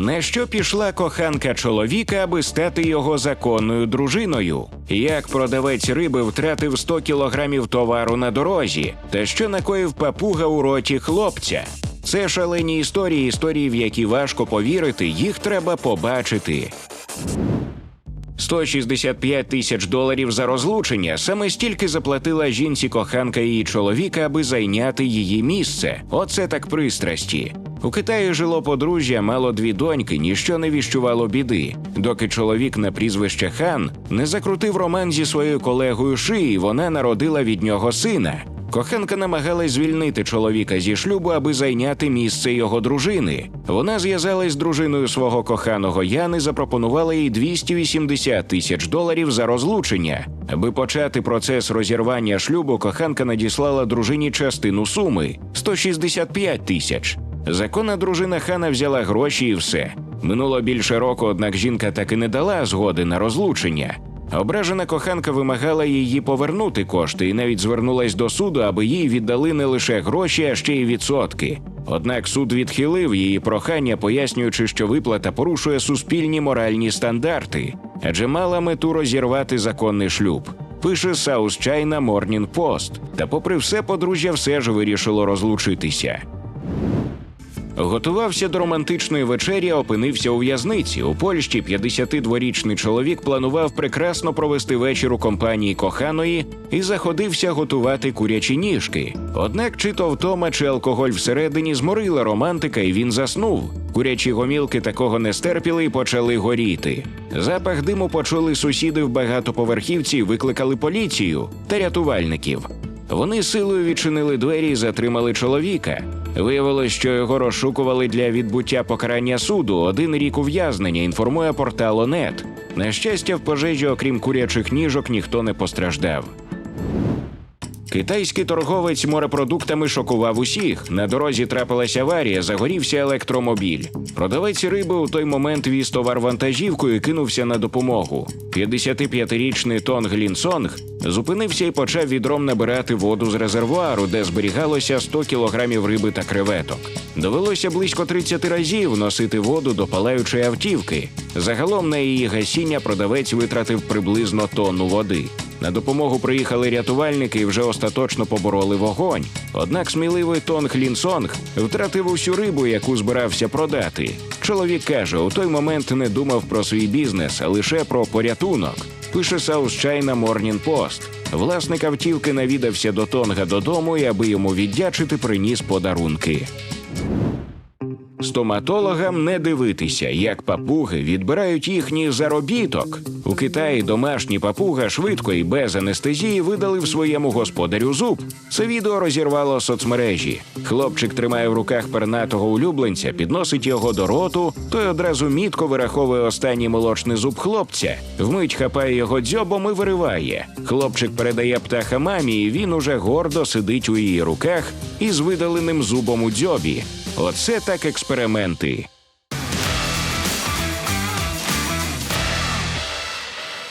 На що пішла коханка чоловіка, аби стати його законною дружиною? Як продавець риби втратив 100 кілограмів товару на дорозі, та що накоїв папуга у роті хлопця? Це шалені історії, історії, в які важко повірити, їх треба побачити. 165 тисяч доларів за розлучення. Саме стільки заплатила жінці коханка її чоловіка, аби зайняти її місце. Оце так пристрасті. У Китаї жило подружжя, мало дві доньки, ніщо не віщувало біди. Доки чоловік на прізвище хан не закрутив роман зі своєю колегою Ши, і вона народила від нього сина. Коханка намагалась звільнити чоловіка зі шлюбу, аби зайняти місце його дружини. Вона зв'язалась з дружиною свого коханого Яни, запропонувала їй 280 тисяч доларів за розлучення. Аби почати процес розірвання шлюбу, коханка надіслала дружині частину суми 165 тисяч. Законна дружина хана взяла гроші і все. Минуло більше року, однак жінка так і не дала згоди на розлучення. Ображена коханка вимагала її повернути кошти і навіть звернулась до суду, аби їй віддали не лише гроші, а ще й відсотки. Однак суд відхилив її прохання, пояснюючи, що виплата порушує суспільні моральні стандарти, адже мала мету розірвати законний шлюб. Пише South China Morning Post. Та, попри все, подружжя все ж вирішило розлучитися. Готувався до романтичної вечері, опинився у в'язниці. У Польщі 52-річний чоловік планував прекрасно провести вечір у компанії коханої і заходився готувати курячі ніжки. Однак, чи то втома, чи алкоголь всередині зморила романтика, і він заснув. Курячі гомілки такого не стерпіли і почали горіти. Запах диму почули сусіди в багатоповерхівці, викликали поліцію та рятувальників. Вони силою відчинили двері і затримали чоловіка. Виявилось, що його розшукували для відбуття покарання суду. Один рік ув'язнення інформує портал ОНЕТ. На щастя, в пожежі, окрім курячих ніжок, ніхто не постраждав. Китайський торговець морепродуктами шокував усіх. На дорозі трапилась аварія, загорівся електромобіль. Продавець риби у той момент віз товар вантажівкою і кинувся на допомогу. 55-річний Тонг Лінсонг зупинився і почав відром набирати воду з резервуару, де зберігалося 100 кілограмів риби та креветок. Довелося близько 30 разів носити воду до палаючої автівки. Загалом на її гасіння продавець витратив приблизно тонну води. На допомогу приїхали рятувальники і вже остаточно побороли вогонь. Однак сміливий Тонг Лінсонг втратив усю рибу, яку збирався продати. Чоловік каже, у той момент не думав про свій бізнес, а лише про порятунок. Пише South China Morning Post. Власник автівки навідався до Тонга додому і, аби йому віддячити, приніс подарунки. Стоматологам не дивитися, як папуги відбирають їхній заробіток. У Китаї домашні папуга швидко і без анестезії видали в своєму господарю зуб. Це відео розірвало соцмережі. Хлопчик тримає в руках пернатого улюбленця, підносить його до роту, той одразу мітко вираховує останній молочний зуб хлопця, вмить хапає його дзьобом і вириває. Хлопчик передає птаха мамі, і він уже гордо сидить у її руках із видаленим зубом у дзьобі. Оце так експерименти.